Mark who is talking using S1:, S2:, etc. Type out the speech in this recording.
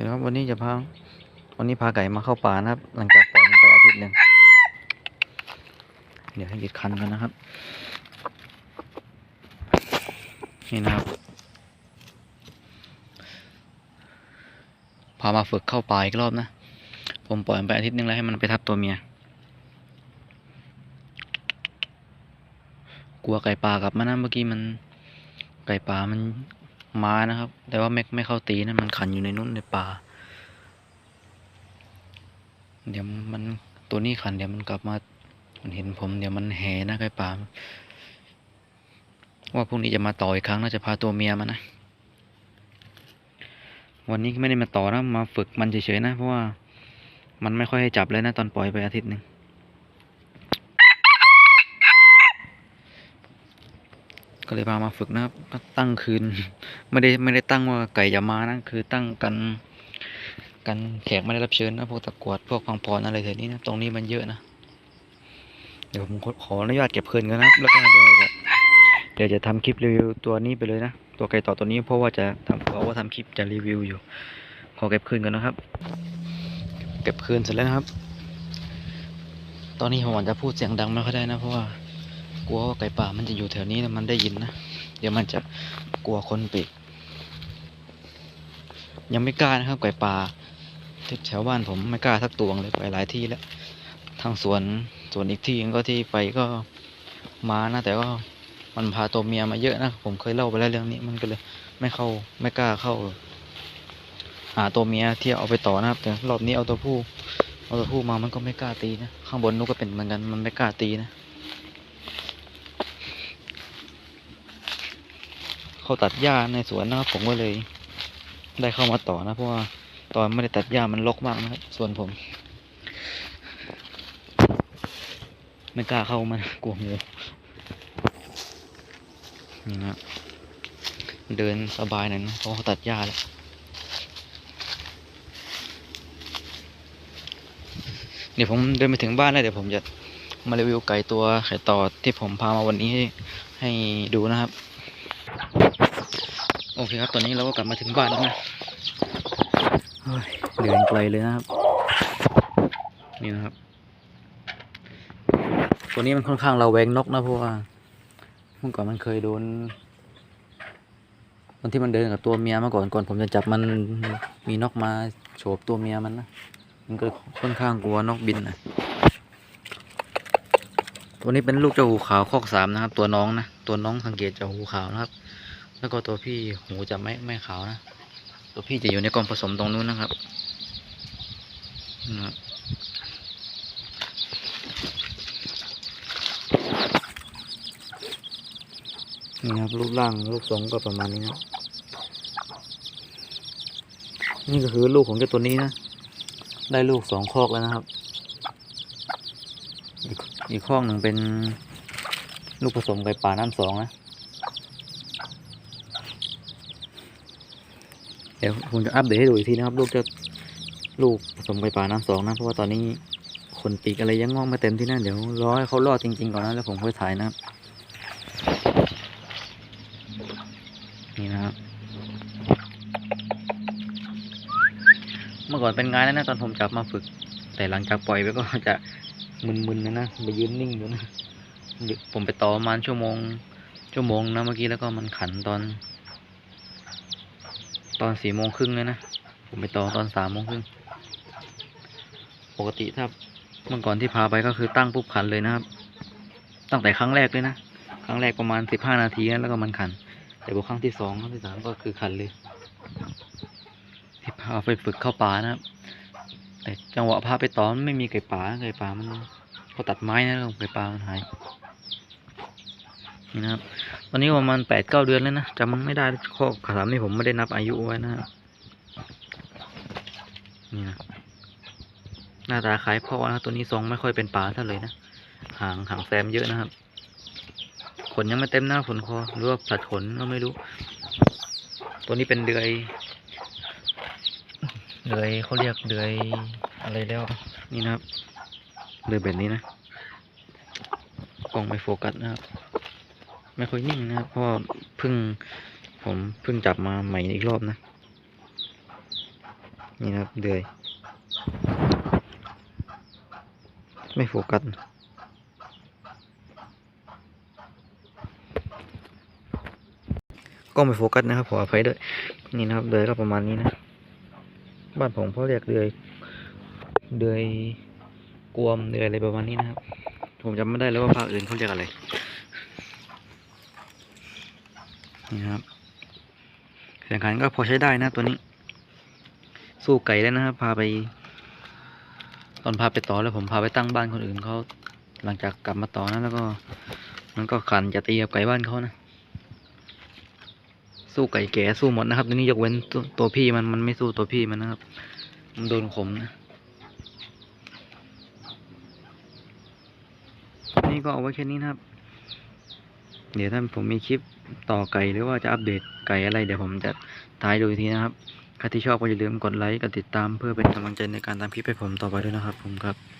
S1: ดี๋ยวครับวันนี้จะพาวันนี้พาไก่มาเข้าป่านะครับ หลังจากปล่อยมันไปอาทิตย์หนึ่งเดี๋ยวให้หยุดคันกันนะครับนี่นะครับพามาฝึกเข้าป่าอีกรอบนะ ผมปล่อยมันไปอาทิตย์หนึงแล้วให้มันไปทับตัวเมีย กลัวไก่ป่ากลับมานะเมื่อกี้มันไก่ป่ามัน ม้านะครับ แต่ว่าไม่ไม่เข้าตีนะมันขันอยู่ในนู้นในป่า เดี๋ยวมันตัวนี้ขันเดี๋ยวมันกลับมา มันเห็นผม เดี๋ยวมันแห่นะไก่ป่า ว่าพรุ่งนี้จะมาต่ออีกครั้งน่าจะพาตัวเมียมานะ วันนี้ไม่ได้มาต่อนะ มาฝึกมันเฉยๆนะ เพราะว่ามันไม่ค่อยให้จับเลยนะ ตอนปล่อยไปอาทิตย์หนึ่ง ก็เลยพามาฝึกนะครับก็ตั้งคืน ไม่ได้ไม่ได้ตั้งว่าไก่จะมานะคือตั้งกันกันแขกไม่ได้รับเชิญนะพวกตะกรวดพวกพังพรอะไรแถวนี้นะตรงนี้มันเยอะนะเดี๋ยวผมขออนุญาตเก็บคืนกันนะแล้วก็เดี๋ยวจะเดี๋ยวจะทำคลิปรีวิวตัวนี้ไปเลยนะตัวไก่ต่อตัวนี้เพราะว่าจะทำเพราะว่าทำคลิปจะรีวิวอยู่ ขอเก็บคืนกันนะครับ เก็บคืนเสร็จแล้วนะครับ ตอนนี้ผมอาจจะพูดเสียงดังไม่ค่อยได้นะเพราะว่า กลัวว่าไก่ป่ามันจะอยู่แถวนี้นะมันได้ยินนะ เดี๋ยวมันจะกลัวคนปีกยังไม่กล้านะครับไก่ป่าแถวบ้านผมไม่กล้าทักตวงเลยไปหลายที่แล้ว ทางสวนสวนอีกที่นึงก็ที่ไปก็มานะแต่ก็มันพาตัวเมียมาเยอะนะผมเคยเล่าไปแล้วเรื่องนี้มันก็เลย ไม่เข้าไม่กล้าเข้า หาตัวเมียที่เอาไปต่อนะครับแต่รอบนี้เอาตัวผู้เอาตัวผู้มามันก็ไม่กล้าตีนะ ข้างบนนู้ก็เป็นเหมือนกันมันไม่กล้าตีนะ เขาตัดหญ้าในสวนนะครับผมก็เลย ได้เข้ามาต่อนะเพราะว่าตอนไม่ได้ตัดหญ้ามันรกมากนะครับส่วนผม ไม่กล้าเข้ามันกลัวงูนี่นะเดินสบายหน่อยนะเพราะเขาตัดหญ้าแล้วเดี๋ยวผมเดินไปถึงบ้านแล้วเดี๋ยวผมจะมารีวิวไก่ตัวไข่ต่อที่ผมพามาวันนี้ให้ดูนะครับ โอเคครับตอนนี้เราก็กลับมาถึงบ้านแล้วนะเดินไกลเลยนะครับ นี่นะครับ ตัวนี้มันค่อนข้างเราแวงนกนะเพราะว่าเมื่อก่อนมันเคยโดนตอนที่มันเดินกับตัวเมียมาก่อนก่อน ผมจะจับมันมีนกมาโฉบตัวเมียมันนะมันก็ค่อนข้างกลัวนกบินนะตัวนี้เป็นลูกเจ้าหูขาวคอกสามนะครับ ตัวน้องนะตัวน้องสังเกตจากหูขาวนะครับ แล้วก็ตัวพี่หูจะไม่ไม่ขาวนะ ตัวพี่จะอยู่ในกองผสมตรงนู้นนะครับนะครับนี่ครับรูปร่างรูปทรงก็ประมาณนี้นะนี่ก็คือลูกของเจ้าตัวนี้นะ ได้ลูกสองคอกแล้วนะครับ อีกอีกคอกหนึ่งเป็นลูกผสมไก่ป่าน้ำสองนะ เดี๋ยวผมจะอัปเดตให้ดูอีกทีนะครับ ลูกจะลูกผสมไก่ป่าน้ำสองนะ เพราะว่าตอนนี้ขนปีกอะไรยังงอกม่เต็มที่นั่นเดี๋ยวรอให้เขารอดจริงๆก่อนนะแล้วผมค่อยถ่ายนะครับนี่นะครับเมื่อก่อนเป็นงานแล้วนะตอนผมจับมาฝึก แต่หลังจากปล่อยไปก็จะมึนๆนะนะไปยืนนิ่งอยู่นะผมไปต่อประมาณชั่วโมงชั่วโมงนะเมื่อกี้แล้วก็มันขันตอน ตอนสี่โมงครึ่งเลยนะ ผมไปต่อตอนสามโมงครึ่ง ปกติถ้าเมื่อก่อนที่พาไปก็คือตั้งปุ๊บขันเลยนะครับ ตั้งแต่ครั้งแรกเลยนะ ครั้งแรกประมาณสิบห้านาทีนะแล้วก็มันขัน แต่พอครั้งที่สองครั้งที่สามก็คือขันเลย ที่พาไปฝึกเข้าป่านะครับ แต่จังหวะพาไปต่อมันไม่มีไก่ป่าไก่ป่ามันเขาตัดไม้นะไก่ป่ามันหาย นี่นะครับ ตอนนี้ประมาณแปดเก้าเดือนแล้วนะจำไม่ได้ข้อขามนี่ผมไม่ได้นับอายุไว้นะครับนี่นะหน้าตาคล้ายพ่อนะตัวนี้ทรงไม่ค่อยเป็นป่าเท่าเลยนะหางหางแซมเยอะนะครับ ขนยังไม่เต็มหน้าขนคอหรือว่าผลัดขนก็ไม่รู้ ตัวนี้เป็นเดือยเดือยเขาเรียกเดือยอะไรแล้วนี่นะครับเดือยแบบนี้นะกล้องไม่โฟกัสนะครับ ไม่ค่อยนิ่งนะครับเพราะเพิ่งผมเพิ่งจับมาใหม่อีกรอบนะ นี่นะครับเดือย ไม่โฟกัสกล้องไม่โฟกัสนะครับขออภัยด้วย นี่นะครับเดือยก็ประมาณนี้นะ บ้านผมเขาเรียกเดือย เดือยกวมเดือยอะไรประมาณนี้นะครับ ผมจำไม่ได้แล้วว่าภาคอื่นเขาเรียกอะไร นี่ครับแข่งขันก็พอใช้ได้นะตัวนี้ สู้ไก่ได้นะครับ พาไป ตอนพาไปต่อแล้วผมพาไปตั้งบ้านคนอื่นเขาหลังจากกลับมาต่อนะแล้วก็ มันก็ขันจะตีกับไก่บ้านเขานะสู้ไก่แก่สู้หมดนะครับตัวนี้ยกเว้นตัวตัวพี่มันมันไม่สู้ตัวพี่มันนะครับ มันโดนขมนะนี่ก็เอาไว้แค่นี้นะครับ เดี๋ยวถ้าผมมีคลิป ต่อไก่หรือว่าจะอัปเดตไก่อะไรเดี๋ยวผมจะท้ายดูทีนะครับใครที่ชอบก็อย่าลืมกดไลค์กดติดตามเพื่อเป็นกำลังใจในการทำคลิปให้ผมต่อไปด้วยนะครับผมครับ